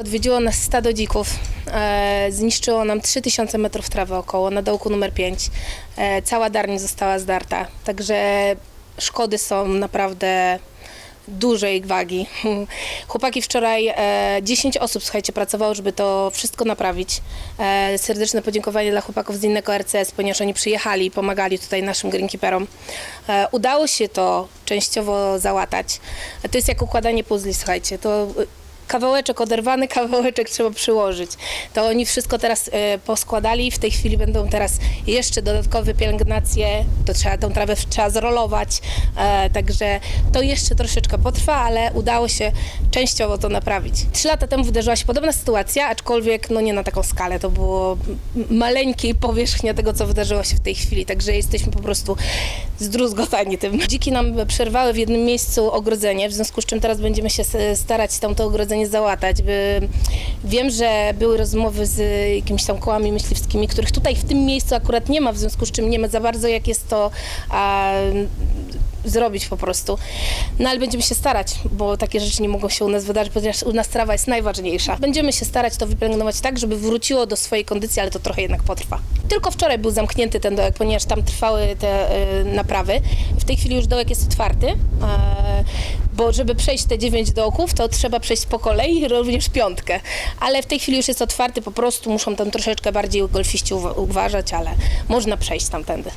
Odwiedziło nas stado dzików, e, zniszczyło nam 3000 metrów trawy około na dołku numer 5. E, cała darnia została zdarta, także szkody są naprawdę dużej wagi. Chłopaki wczoraj, e, 10 osób, słuchajcie, pracowało, żeby to wszystko naprawić. E, serdeczne podziękowanie dla chłopaków z innego RCS, ponieważ oni przyjechali i pomagali tutaj naszym greenkeeperom. E, udało się to częściowo załatać. E, To jest jak układanie puzli, słuchajcie. To kawałeczek oderwany, kawałeczek trzeba przyłożyć. To oni wszystko teraz e, poskładali, w tej chwili będą teraz jeszcze dodatkowe pielęgnacje, to trzeba tą trawę trzeba zrolować, e, także to jeszcze troszeczkę potrwa, ale udało się częściowo to naprawić. Trzy lata temu wydarzyła się podobna sytuacja, aczkolwiek no nie na taką skalę, to było maleńkiej powierzchnia tego, co wydarzyło się w tej chwili, także jesteśmy po prostu zdruzgotani tym. Dziki nam przerwały w jednym miejscu ogrodzenie, w związku z czym teraz będziemy się starać tam to ogrodzenie załatać. Wiem, że były rozmowy z jakimiś tam kołami myśliwskimi, których tutaj w tym miejscu akurat nie ma, w związku z czym nie ma za bardzo jak jest to a, zrobić po prostu. No ale będziemy się starać, bo takie rzeczy nie mogą się u nas wydarzyć, ponieważ u nas trawa jest najważniejsza. Będziemy się starać to wypielęgnować tak, żeby wróciło do swojej kondycji, ale to trochę jednak potrwa. Tylko wczoraj był zamknięty ten dołek, ponieważ tam trwały te y, naprawy. W tej chwili już dołek jest otwarty, e, bo żeby przejść te dziewięć dołków, to trzeba przejść po kolei, również piątkę. Ale w tej chwili już jest otwarty, po prostu muszą tam troszeczkę bardziej golfiści uwa- uważać, ale można przejść tamtędy.